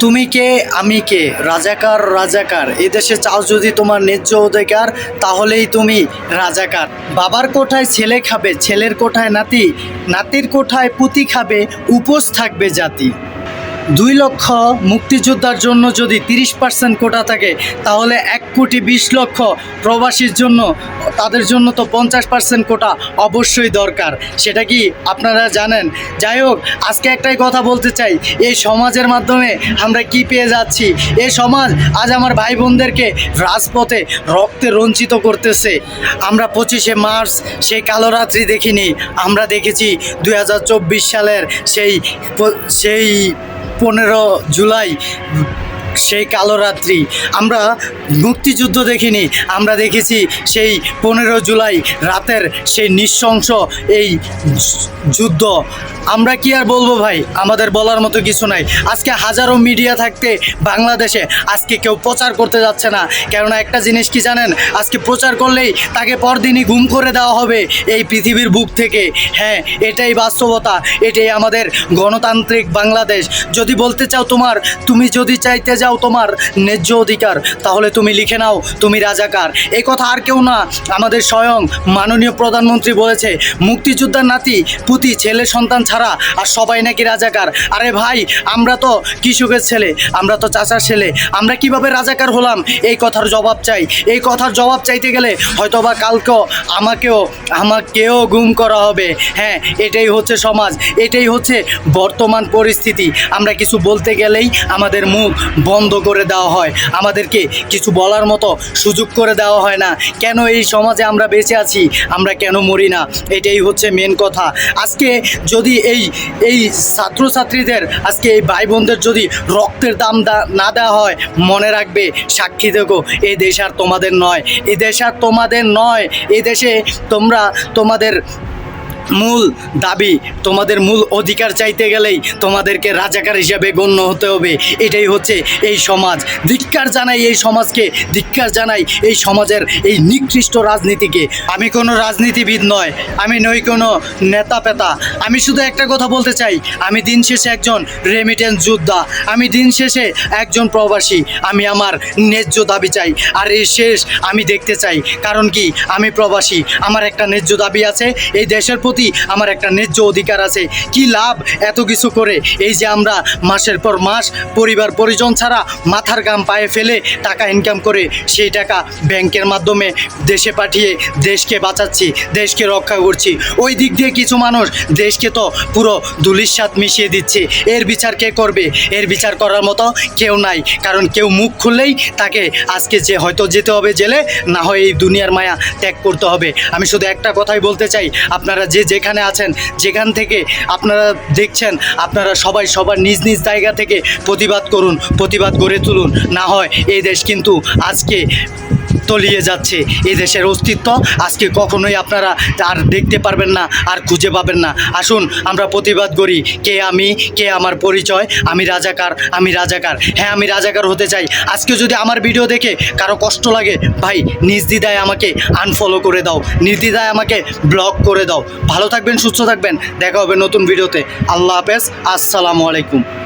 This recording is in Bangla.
তুমি কে, আমি কে? রাজাকার রাজাকার। এদেশে চাও যদি তোমার ন্যায্য অধিকার, তাহলেই তুমি রাজাকার। বাবার কোঠায় ছেলে খাবে, ছেলের কোঠায় নাতি, নাতির কোঠায় পুতি খাবে, উপোস থাকবে জাতি। দুই লক্ষ মুক্তিযোদ্ধার জন্য যদি তিরিশ পার্সেন্ট কোটা থাকে, তাহলে এক কোটি বিশ লক্ষ প্রবাসীর জন্য, তাদের জন্য তো পঞ্চাশ পার্সেন্ট কোটা অবশ্যই দরকার। সেটা কি আপনারা জানেন? যাই হোক, আজকে একটাই কথা বলতে চাই, এই সমাজের মাধ্যমে আমরা কি পেয়ে যাচ্ছি? এই সমাজ আজ আমার ভাই বোনদেরকে রাজপথে রক্তে রঞ্চিত করতেছে। আমরা পঁচিশে মার্চ, সেই কালো রাত্রি দেখিনি, আমরা দেখেছি দু হাজার চব্বিশ সালের সেই সেই পনেরো জুলাই সেই কালো রাত্রি। আমরা মুক্তিযুদ্ধ দেখিনি, আমরা দেখেছি সেই পনেরো জুলাই রাতের সেই নৃশংস এই যুদ্ধ। আমরা কি আর বলব ভাই? আমাদের বলার মতো কিছু নাই। আজকে হাজারো মিডিয়া থাকতে বাংলাদেশে আজকে কেউ প্রচার করতে যাচ্ছে না। কেননা একটা জিনিস কি জানেন? আজকে প্রচার করলেই তাকে পরদিনই গুম করে দেওয়া হবে এই পৃথিবীর বুক থেকে। হ্যাঁ এটাই বাস্তবতা, এটাই আমাদের গণতান্ত্রিক বাংলাদেশ। যদি বলতে চাও তোমার, তুমি যদি চাইতে যাও তোমার ন্যায্য অধিকার। তাহলে তুমি লিখে নাও, তুমি রাজাকার। এই কথা আর কেউ না আমাদের স্বয়ং মাননীয় প্রধানমন্ত্রী বলেছে, মুক্তিযোদ্ধার নাতি, পুতি, ছেলে, সন্তান ছাড়া আর সবাই নাকি রাজাকার। আরে ভাই, আমরা তো কৃষকের ছেলে, আমরা তো চাচার ছেলে, আমরা কীভাবে রাজাকার হলাম? এই কথার জবাব চাই। এই কথার জবাব চাইতে গেলে হয়তো বা কালকেও আমাকেও আমাকেও গুম করা হবে। হ্যাঁ এটাই হচ্ছে সমাজ, এটাই হচ্ছে বর্তমান পরিস্থিতি। আমরা কিছু বলতে গেলেই আমাদের মুখ বন্ধ করে দেওয়া হয়। আমাদেরকে কিছু বলার মতো সুযোগ করে দেওয়া হয় না। কেন এই সমাজে আমরা বেঁচে আছি? আমরা কেন মরি না? এটাই হচ্ছে মেন কথা। আজকে যদি এই এই ছাত্রছাত্রীদের, আজকে এই ভাই বোনদের যদি রক্তের দাম না দেওয়া হয়, মনে রাখবে, সাক্ষী দেখো এই দেশ আর তোমাদের নয়। এই দেশ আর তোমাদের নয়। এই দেশে তোমরা তোমাদের মূল দাবি তোমাদের মূল অধিকার চাইতে গেলেই তোমাদেরকে রাজাকার হিসাবে গণ্য হতে হবে। এটাই হচ্ছে এই সমাজ। ধিক্কার জানাই এই সমাজকে, ধিক্কার জানাই এই সমাজের এই নিকৃষ্ট রাজনীতিকে। আমি কোনো রাজনীতিবিদ নয়, আমি নই কোনো নেতা পেতা। আমি শুধু একটা কথা বলতে চাই, আমি দিন শেষে একজন রেমিটেন্স যোদ্ধা, আমি দিন শেষে একজন প্রবাসী। আমি আমার ন্যায্য দাবি চাই, আর এই শেষ আমি দেখতে চাই। কারণ কি? আমি প্রবাসী, আমার একটা ন্যায্য দাবি আছে, এই দেশের প্রতি আমার একটা ন্যায্য অধিকার আছে। কি লাভ এত কিছু করে? এই যে আমরা মাসের পর মাস পরিবার পরিজন ছাড়া মাথার গাম পায়ে ফেলে টাকা ইনকাম করে সেই টাকা ব্যাংকের মাধ্যমে দেশে পাঠিয়ে দেশকে বাঁচাচ্ছি, দেশকে রক্ষা করছি। ওই দিক দিয়ে কিছু মানুষ দেশকে তো পুরো ধুলির সাথ মিশিয়ে দিচ্ছে। এর বিচার কে করবে? এর বিচার করার মতো কেউ নাই। কারণ কেউ মুখ খুললেই তাকে আজকে যে হয়তো যেতে হবে জেলে, না হয় এই দুনিয়ার মায়া ত্যাগ করতে হবে। আমি শুধু একটা কথাই বলতে চাই। আপনারা যে যেখানে আছেন, যেখান থেকে আপনারা দেখছেন, আপনারা সবাই সবার নিজ নিজ জায়গা থেকে প্রতিবাদ করুন, প্রতিবাদ গড়ে তুলুন। না হয় এই দেশ কিন্তু আজকে তলিয়ে যাচ্ছে। এই দেশের অস্তিত্ব আজকে কখনোই আপনারা আর দেখতে পারবেন না, আর খুঁজে পাবেন না। আসুন, আমরা প্রতিবাদ করি, কে আমি, কে আমার পরিচয়, আমি রাজাকার আমি রাজাকার। হ্যাঁ আমি রাজাকার হতে চাই। আজকে যদি আমার ভিডিও দেখে কারও কষ্ট লাগে, ভাই, নির্দ্বিধায় আমাকে আনফলো করে দাও, নির্দ্বিধায় আমাকে ব্লক করে দাও। ভালো থাকবেন, সুস্থ থাকবেন। দেখা হবে নতুন ভিডিওতে। আল্লাহ হাফেজ, আসসালামু আলাইকুম।